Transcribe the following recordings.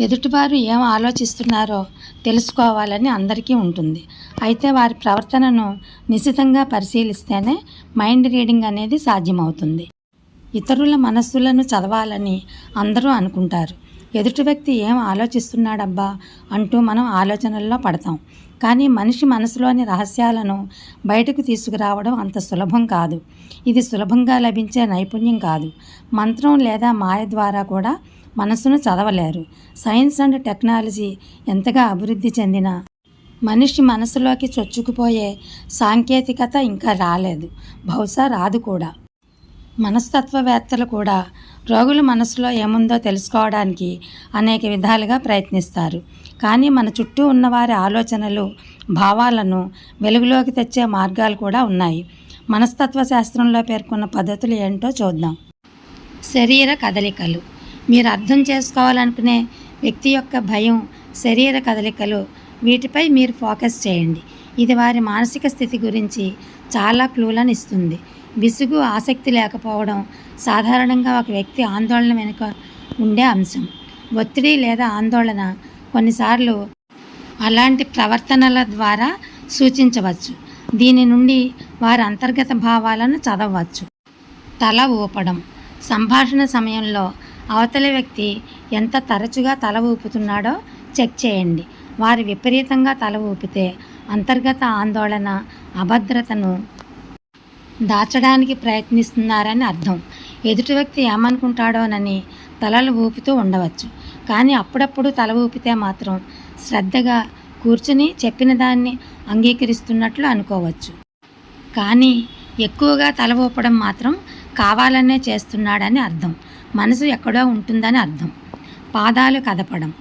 ఎదుటివారు ఏం ఆలోచిస్తున్నారో తెలుసుకోవాలని అందరికీ ఉంటుంది. అయితే వారి ప్రవర్తనను నిశితంగా పరిశీలిస్తేనే మైండ్ రీడింగ్ అనేది సాధ్యమవుతుంది. ఇతరుల మనస్సులను చదవాలని అందరూ అనుకుంటారు. ఎదుటి వ్యక్తి ఏం ఆలోచిస్తున్నాడబ్బా అంటూ మనం ఆలోచనల్లో పడతాం. కానీ మనిషి మనసులోని రహస్యాలను బయటకు తీసుకురావడం అంత సులభం కాదు. ఇది సులభంగా లభించే నైపుణ్యం కాదు. మంత్రం లేదా మాయ ద్వారా కూడా మనసును చదవలేరు. సైన్స్ అండ్ టెక్నాలజీ ఎంతగా అభివృద్ధి చెందినా మనిషి మనసులోకి చొచ్చుకుపోయే సాంకేతికత ఇంకా రాలేదు. బహుశా రాదు కూడా. మనస్తత్వవేత్తలు కూడా రోగుల మనసులో ఏముందో తెలుసుకోవడానికి అనేక విధాలుగా ప్రయత్నిస్తారు. కానీ మన చుట్టూ ఉన్నవారి ఆలోచనలు భావాలను వెలుగులోకి తెచ్చే మార్గాలు కూడా ఉన్నాయి. మనస్తత్వ శాస్త్రంలో పేర్కొన్న పద్ధతులు ఏంటో చూద్దాం. శరీర కదలికలు. మీరు అర్థం చేసుకోవాలనుకునే వ్యక్తి యొక్క భయం శరీర కదలికలు వీటిపై మీరు ఫోకస్ చేయండి. ఇది వారి మానసిక స్థితి గురించి చాలా క్లూలను ఇస్తుంది. విసుగు ఆసక్తి లేకపోవడం సాధారణంగా ఒక వ్యక్తి ఆందోళన వెనుక ఉండే అంశం. ఒత్తిడి లేదా ఆందోళన కొన్నిసార్లు అలాంటి ప్రవర్తనల ద్వారా సూచించవచ్చు. దీని నుండి వారి అంతర్గత భావాలను చదవవచ్చు. తల ఊపడం. సంభాషణ సమయంలో అవతలి వ్యక్తి ఎంత తరచుగా తల ఊపుతున్నాడో చెక్ చేయండి. వారు విపరీతంగా తల ఊపితే అంతర్గత ఆందోళన అభద్రతను దాచడానికి ప్రయత్నిస్తున్నారని అర్థం. ఎదుటి వ్యక్తి ఏమనుకుంటాడోనని తలలు ఊపుతూ ఉండవచ్చు. కానీ అప్పుడప్పుడు తల ఊపితే మాత్రం శ్రద్ధగా కూర్చుని చెప్పిన దాన్ని అంగీకరిస్తున్నట్లు అనుకోవచ్చు. కానీ ఎక్కువగా తల ఊపడం మాత్రం కావాలనే చేస్తున్నాడని అర్థం. మనసు ఎక్కడో ఉంటుందని అర్థం. పాదాలు కదపడం.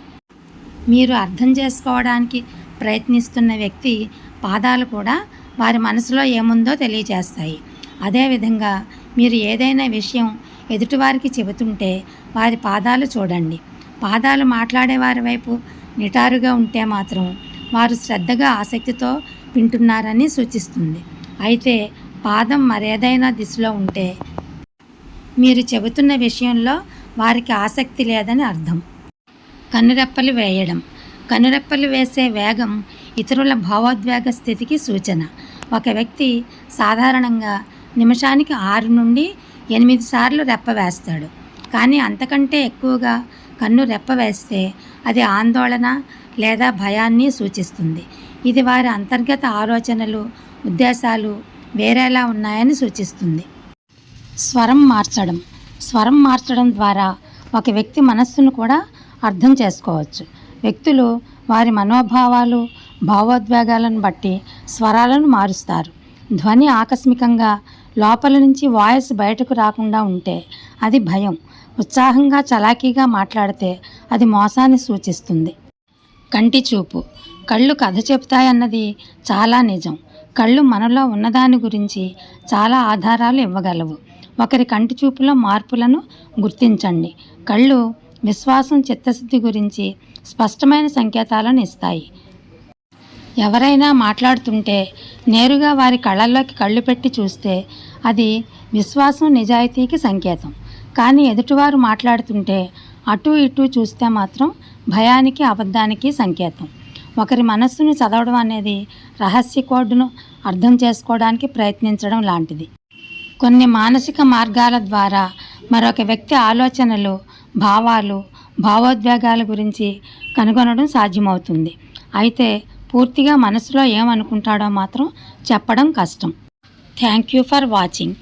మీరు అర్థం చేసుకోవడానికి ప్రయత్నిస్తున్న వ్యక్తి పాదాలు కూడా వారి మనసులో ఏముందో తెలియజేస్తాయి అదేవిధంగా మీరు ఏదైనా విషయం ఎదుటివారికి చెబుతుంటే వారి పాదాలు చూడండి. పాదాలు మాట్లాడే వారి వైపు నిటారుగా ఉంటే మాత్రం వారు శ్రద్ధగా ఆసక్తితో వింటున్నారని సూచిస్తుంది. అయితే పాదం మరేదైనా దిశలో ఉంటే మీరు చెబుతున్న విషయంలో వారికి ఆసక్తి లేదని అర్థం. కనురెప్పలు వేయడం. కనురెప్పలు వేసే వేగం ఇతరుల భావోద్వేగ స్థితికి సూచన. ఒక వ్యక్తి సాధారణంగా నిమిషానికి ఆరు నుండి ఎనిమిది సార్లు రెప్ప వేస్తాడు. కానీ అంతకంటే ఎక్కువగా కన్ను రెప్ప వేస్తే అది ఆందోళన లేదా భయాన్ని సూచిస్తుంది. ఇది వారి అంతర్గత ఆలోచనలు ఉద్దేశాలు వేరేలా ఉన్నాయని సూచిస్తుంది. స్వరం మార్చడం. స్వరం మార్చడం ద్వారా ఒక వ్యక్తి మనస్సును కూడా అర్థం చేసుకోవచ్చు. వ్యక్తులు వారి మనోభావాలు భావోద్వేగాలను బట్టి స్వరాలను మారుస్తారు. ధ్వని ఆకస్మికంగా లోపల నుంచి వాయిస్ బయటకు రాకుండా ఉంటే అది భయం. ఉత్సాహంగా చలాకీగా మాట్లాడితే అది మోసాన్ని సూచిస్తుంది. కంటి చూపు. కళ్ళు కథ చెబుతాయన్నది చాలా నిజం. కళ్ళు మనలో ఉన్నదాని గురించి చాలా ఆధారాలు ఇవ్వగలవు. ఒకరి కంటి చూపులో మార్పులను గుర్తించండి. కళ్ళు విశ్వాసం చిత్తశుద్ధి గురించి స్పష్టమైన సంకేతాలను ఇస్తాయి. ఎవరైనా మాట్లాడుతుంటే నేరుగా వారి కళ్ళల్లోకి కళ్ళు పెట్టి చూస్తే అది విశ్వాసం నిజాయితీకి సంకేతం. కానీ ఎదుటివారు మాట్లాడుతుంటే అటు ఇటు చూస్తే మాత్రం భయానికి అబద్ధానికి సంకేతం. ఒకరి మనస్సును చదవడం అనేది రహస్య కోడ్ను అర్థం చేసుకోవడానికి ప్రయత్నించడం లాంటిది. కొన్ని మానసిక మార్గాల ద్వారా మరొక వ్యక్తి ఆలోచనలు భావాలు భావోద్వేగాల గురించి కనుగొనడం సాధ్యమవుతుంది. అయితే పూర్తిగా మనసులో ఏమనుకుంటాడో మాత్రం చెప్పడం కష్టం. Thank you for watching.